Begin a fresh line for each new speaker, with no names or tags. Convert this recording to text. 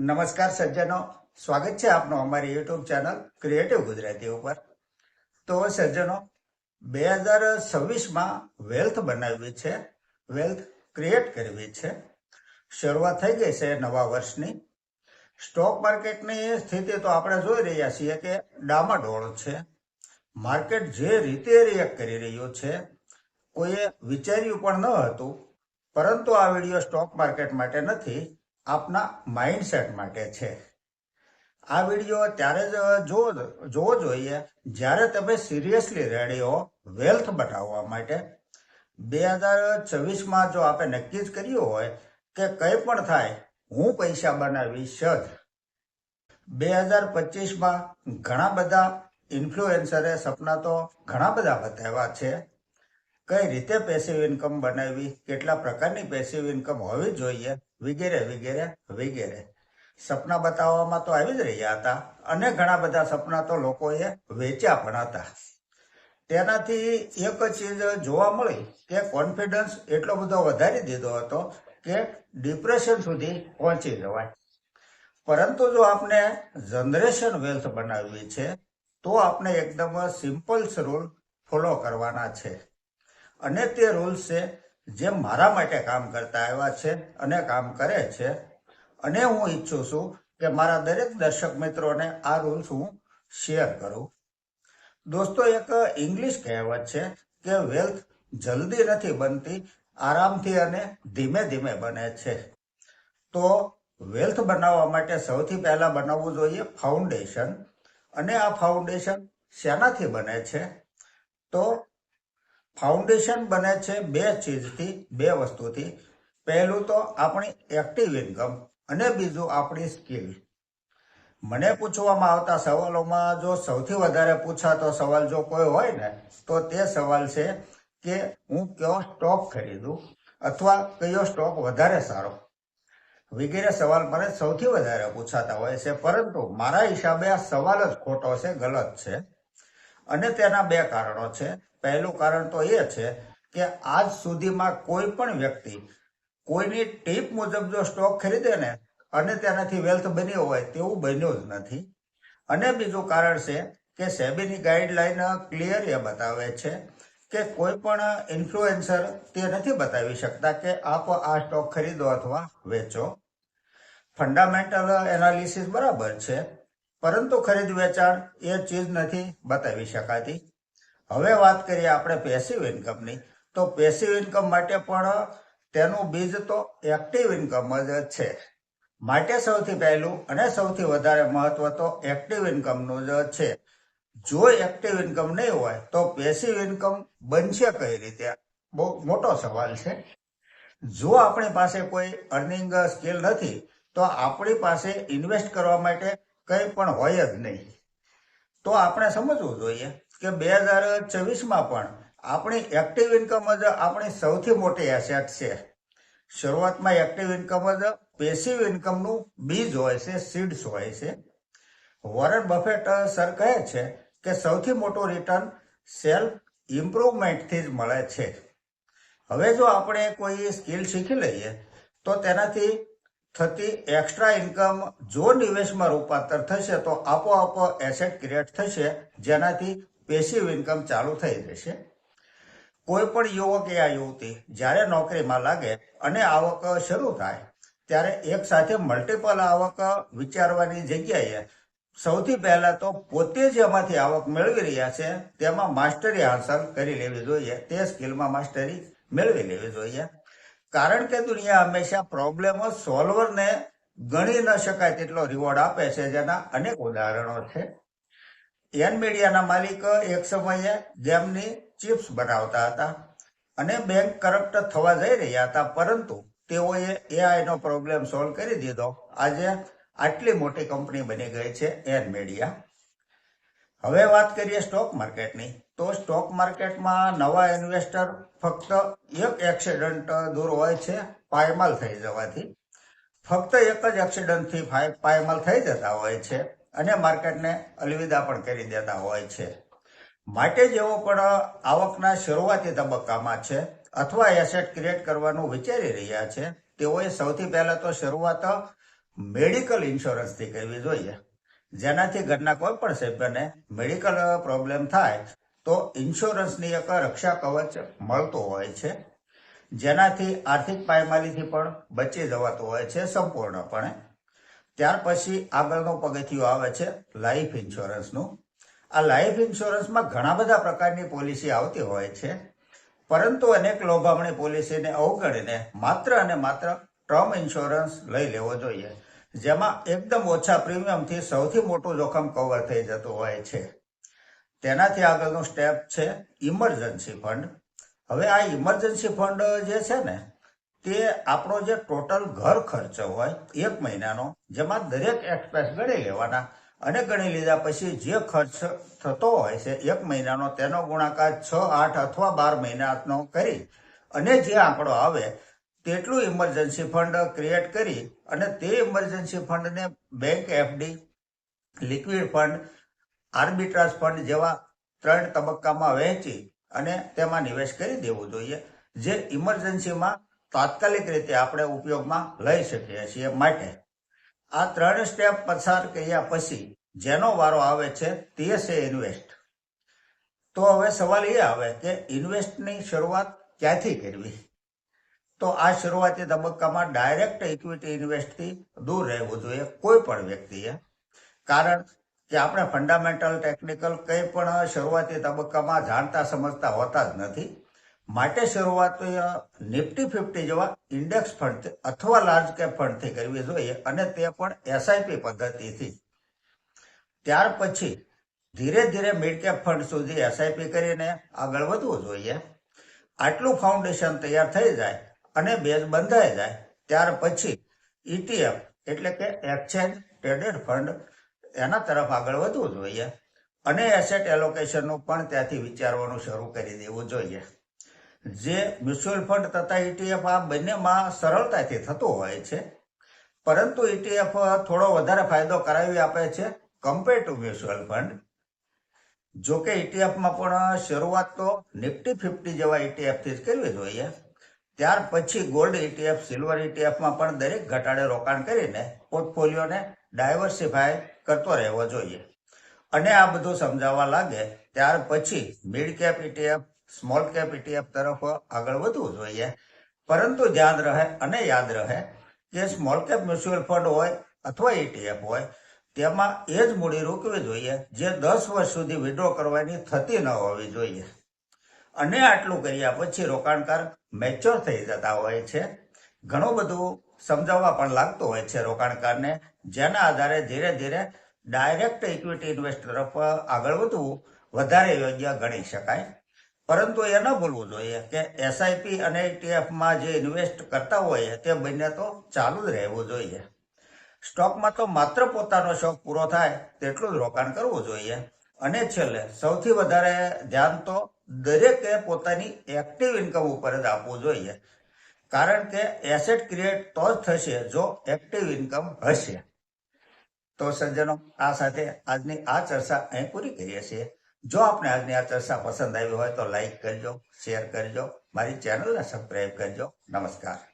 નમસ્કાર સજ્જનો. સ્વાગત છે આપનો અમારી યુટ્યુબ ચેનલ ક્રિએટિવ ગુજરાતી ઉપર. તો સજ્જનો, બે હજાર છવ્વીસમાં વેલ્થ બનાવવી છે. વેલ્થ ક્રિએટ કરવી છે. શરૂઆત થઈ ગઈ છે નવા વર્ષની. સ્ટોક માર્કેટની સ્થિતિ તો આપણે જોઈ રહ્યા છીએ કે ડામાડોળ છે. માર્કેટ જે રીતે રિએક્ટ કરી રહ્યું છે, કોઈએ વિચાર્યું પણ ન હતું. પરંતુ આ વીડિયો સ્ટોક માર્કેટ માટે નથી. આપના માઇન્ડસેટ માટે છે. આ વીડિયો ત્યારે જ જોવો જોઈએ જ્યારે તમે સિરિયસલી રેડી હો વેલ્થ બતાવવા માટે. બે હજાર છવ્વીસમાં જો આપણે નક્કી જ કર્યું હોય કે કંઈ પણ થાય, હું પૈસા બનાવીશ જ. બે હજાર પચીસમાં ઘણા બધા ઇન્ફ્લુએન્સરે સપના તો ઘણા બધા બતાવ્યા છે. કઈ રીતે પેસિવ ઇન્કમ બનાવવી કેટલા પ્રકારની પેસિવ ઇન્કમ હોવી જોઈએ વગેરે વગેરે વગેરે. સપના બતાવવામાં તો આવી જ રહ્યા હતા. અને ઘણા બધા સપના તો લોકોએ વેચ્યા પણ હતા. તેનાથી એક ચીજ જોવા મળી કે કોન્ફિડન્સ એટલો બધો વધારી દીધો હતો કે ડિપ્રેશન સુધી પહોંચી જવાય. પરંતુ જો આપણે જનરેશન વેલ્થ બનાવવી છે, તો આપણે એકદમ સિમ્પલ રૂલ ફોલો કરવાના છે. અને તે રૂલ્સ છે જે મારા માટે કામ કરતા આવ્યા છે અને કામ કરે છે, અને હું ઈચ્છું છું કે મારા દરેક દર્શક મિત્રોને આ રૂલ્સ હું શેર કરું. દોસ્તો, એક ઇંગ્લિશ કહેવત છે કે વેલ્થ જલ્દી નથી બનતી, આરામથી અને ધીમે ધીમે બને છે. તો વેલ્થ બનાવવા માટે સૌથી પહેલાં બનાવવું જોઈએ ફાઉન્ડેશન અને આ ફાઉન્ડેશન શેનાથી બને છે. તો ફાઉન્ડેશન બને છે બે ચીજથી, બે વસ્તુથી. પહેલું તો આપણી એક્ટિવ ઇન્કમ અને બીજું આપણી સ્કિલ. મને પૂછવામાં આવતા સવાલોમાં જો સૌથી વધારે પૂછાતો સવાલ જો કોઈ હોય ને, તો તે સવાલ છે કે હું કયો સ્ટોક ખરીદું અથવા કયો સ્ટોક વધારે સારો? વગેરે સવાલ મને સૌથી વધારે પૂછાતા હોય છે, પરંતુ મારા હિસાબે આ સવાલ જ ખોટો છે, ગલત છે. અને તેના બે કારણો છે. પહેલું કારણ તો એ છે કે આજ સુધીમાં કોઈ પણ વ્યક્તિ કોઈની ટીપ મુજબ જો સ્ટોક ખરીદે ને અને તેનાથી વેલ્થ બન્યો હોય તેવું બન્યું જ નથી. અને બીજું કારણ છે કે સેબીની ગાઈડલાઈન ક્લિયર એ બતાવે છે કે કોઈ પણ ઇન્ફ્લુએન્સર તે નથી બતાવી શકતા કે આપ આ સ્ટોક ખરીદો અથવા વેચો. ફંડામેન્ટલ એનાલિસિસ બરાબર છે, પરંતુ ખરીદ વેચાણ એ ચીજ નથી બતાવી શકાતી. હવે વાત કરીએ આપણે પેસિવ ઇન્કમની તો પેસિવ ઇન્કમ માટે પણ તેનું બીજ તો એક્ટિવ ઇન્કમ જ છે. માટે સૌથી પહેલું અને સૌથી વધારે મહત્વ તો એક્ટિવ ઇન્કમનું જ છે. જો એક્ટિવ ઇન્કમ નહીં હોય, તો પેસિવ ઇન્કમ બનશે કઈ રીતે? બહુ મોટો સવાલ છે. જો આપણી પાસે કોઈ અર્નિંગ સ્કિલ નથી, તો આપણી પાસે ઇન્વેસ્ટ કરવા માટે કંઈ પણ હોય જ નહીં. તો આપણે સમજવું જોઈએ કે બે હજાર ચોવીસમાં પણ આપણી એક્ટિવ ઇન્કમ જ આપણી સૌથી મોટી એસેટ છે. શરૂઆતમાં એક્ટિવ ઇન્કમ જ પેસિવ ઇન્કમનું બીજ હોય છે સીડ્સ હોય છે. વોરન બફેટ સર કહે છે કે સૌથી મોટું રિટર્ન સેલ્ફ ઇમ્પ્રુવમેન્ટથી જ મળે છે. હવે જો આપણે કોઈ સ્કિલ શીખી લઈએ, તો તેનાથી થતી એક્સ્ટ્રા ઇન્કમ જો નિવેશમાં રૂપાંતર થશે, તો આપોઆપ એસેટ ક્રિએટ થશે, જેનાથી પેસિવ ઇન્કમ ચાલુ થઈ જશે. કોઈ પણ યુવક યા યુવતી જ્યારે નોકરીમાં લાગે અને આવક શરૂ થાય, ત્યારે એક સાથે મલ્ટિપલ આવક વિચારવાની જગ્યાએ સૌથી પહેલા તો પોતે જ એમાંથી આવક મેળવી રહ્યા છે, તેમાં માસ્ટરી હાંસલ કરી લેવી જોઈએ, તે સ્કિલમાં માસ્ટરી મેળવી લેવી જોઈએ. કારણ કે દુનિયા હંમેશા પ્રોબ્લેમ સોલ્વરને ગણી ન શકાય તેટલો રિવોર્ડ આપે છે જેના અનેક ઉદાહરણો છે. એન મીડિયાના માલિક એક સમયે જેમની ચિપ્સ બનાવતા હતા અને બેંક કરપ્ટ થવા જઈ રહ્યા હતા, પરંતુ તેઓએ એઆઈનો પ્રોબ્લેમ સોલ્વ કરી દીધો. આજે આટલી મોટી કંપની બની ગઈ છે એન મીડિયા. હવે વાત કરીએ સ્ટોક માર્કેટની તો સ્ટોક માર્કેટમાં નવા ઇન્વેસ્ટર ફક્ત એક એક્સિડન્ટ દૂર હોય છે, પાયમાલ થઈ જવાથી. ફક્ત એક જ એક્સિડન્ટથી પાયમાલ થઈ જતા હોય છે. અને માર્કેટને અલવિદા પણ કરી દેતા હોય છે. માટે જેઓ પણ આવકના શરૂઆતી તબક્કામાં છે અથવા એસેટ ક્રિએટ કરવાનું વિચારી રહ્યા છે. તેઓએ સૌથી પહેલાં તો શરૂઆત મેડિકલ ઇન્સ્યોરન્સથી કરવી જોઈએ. જેનાથી ઘરના કોઈ પણ સભ્યને મેડિકલ પ્રોબ્લેમ થાય તો ઇન્સ્યોરન્સની એક રક્ષા કવચ મળતું હોય છે. જેનાથી આર્થિક પાયમાલીથી પણ બચી જવાતું હોય છે સંપૂર્ણપણે. ત્યાર પછી આગળનું પગથિયું આવે છે લાઈફ ઇન્સ્યોરન્સનું આ લાઈફ ઇન્સ્યોરન્સમાં ઘણા બધા પ્રકારની પોલિસી આવતી હોય છે, પરંતુ અનેક લોભામણી પોલિસીને અવગણીને માત્ર અને માત્ર ટર્મ ઇન્સ્યોરન્સ લઈ લેવો જોઈએ, જેમાં એકદમ ઓછા પ્રીમિયમથી સૌથી મોટું જોખમ કવર થઈ જતું હોય છે. તેનાથી આગળનું સ્ટેપ છે ઇમરજન્સી ફંડ હવે આ ઇમરજન્સી ફંડ જે છે ને તે આપણો જે ટોટલ ઘર ખર્ચ હોય એક મહિનાનો, જેમાં દરેક એક્સપેન્સ ગણી લેવાના અને ગણી લીધા પછી જે ખર્ચ થતો હોય છે, એક મહિનાનો તેનો ગુણાકાર છ, આઠ અથવા બાર મહિનાનો કરી અને જે આંકડો આવે તેટલું ઇમરજન્સી ફંડ ક્રિએટ કરી અને તે emergency ફંડને bank FD liquid fund arbitrage fund જેવા ત્રણ તબક્કામાં વહેંચી અને તેમાં નિવેશ કરી દેવું જોઈએ. જે ઇમરજન્સીમાં તાત્કાલિક રીતે આપણે ઉપયોગમાં લઈ શકીએ છીએ માટે. આ ત્રણ સ્ટેપ પસાર કર્યા પછી જેનો વારો આવે છે તે છે ઇન્વેસ્ટ તો હવે સવાલ એ આવે કે ઇન્વેસ્ટની શરૂઆત ક્યાંથી કરવી? તો આ શરૂઆતી તબક્કામાં ડાયરેક્ટ ઇક્વિટી ઇન્વેસ્ટથી દૂર રહેવું જોઈએ કોઈ પણ વ્યક્તિએ. કારણ કે આપણે ફંડામેન્ટલ ટેકનિકલ કંઈ પણ શરૂઆતી તબક્કામાં જાણતા સમજતા હોતા જ નથી. માટે શરૂઆત નિફ્ટી ફિફ્ટી જેવા ઇન્ડેક્સ ફંડ અથવા લાર્જ કેપ ફંડથી કરવી જોઈએ અને તે પણ એસઆઈપી પદ્ધતિથી. ત્યાર પછી ધીરે ધીરે મિડ કેપ ફંડ સુધી એસઆઈપી કરીને આગળ વધવું જોઈએ. આટલું ફાઉન્ડેશન તૈયાર થઈ જાય અને બેઝ બંધાઈ જાય. ત્યાર પછી ઈટીએફ એટલે કે એક્સચેન્જ ટ્રેડેડ ફંડ એના તરફ આગળ વધવું જોઈએ. અને એસેટ એલોકેશનનું પણ ત્યાંથી વિચારવાનું શરૂ કરી દેવું જોઈએ. જે મ્યુચ્યુઅલ ફંડ તથા ઇટીએફ આ બંનેમાં સરળતાથી થતું હોય છે, પરંતુ ઇટીએફ થોડો વધારે ફાયદો કરાવી આપે છે કમ્પેર ટુ મ્યુચ્યુઅલ ફંડ. જો કે ઇટીએફમાં પણ શરૂઆત તો નિફ્ટી ફિફ્ટી જેવા ઇટીએફથી જ કરવી જોઈએ. ત્યાર પછી ગોલ્ડ ઇટીએફ સિલ્વર ઇટીએફમાં પણ દરેક ઘટાડે રોકાણ કરીને પોર્ટફોલિયોને ડાયવર્સિફાય કરતો રહેવો જોઈએ. અને આ બધું સમજાવવા લાગે, ત્યાર પછી mid cap ETF small cap ETF તરફ આગળ વધવું જોઈએ. પરંતુ ધ્યાન રહે અને યાદ રહે કે સ્મોલ કેપ મ્યુચ્યુઅલ ફંડ હોય અથવા ઇટીએફ હોય, તેમાં એ જ મૂડી રોકવી જોઈએ જે દસ વર્ષ સુધી વિડ્રો કરવાની થતી ન હોવી જોઈએ. અને આટલું કર્યા પછી રોકાણકાર મેચ્યોર થઈ જતા હોય છે. ઘણું બધું સમજાવવા પણ લાગતું હોય છે રોકાણકારને, જેના આધારે ધીરે ધીરે ડાયરેક્ટ ઇક્વિટી ઇન્વેસ્ટ તરફ આગળ વધવું વધારે યોગ્ય ગણી શકાય. પરંતુ એ ન ભૂલવું જોઈએ કે એસઆઈપી અને ઇટીએફમાં જે ઇન્વેસ્ટ કરતા હોઈએ તે બંને તો ચાલુ જ રહેવું જોઈએ. સ્ટોકમાં તો માત્ર પોતાનો શોખ પૂરો થાય તેટલું જ રોકાણ કરવું જોઈએ. અને છેલ્લે, સૌથી વધારે ધ્યાન તો દરેકે પોતાની એક્ટિવ ઇન્કમ ઉપર જ આપવું જોઈએ. કારણ કે એસેટ ક્રિએટ તો જ થશે જો એક્ટિવ ઇન્કમ હશે. તો સજ્જનો, આ સાથે આજની આ ચર્ચા અહીં પૂરી કરીએ છીએ. જો આપને આજની આ ચર્ચા પસંદ આવી હોય તો લાઈક કરજો, શેર કરજો, મારી ચેનલને સબસ્ક્રાઈબ કરજો. નમસ્કાર.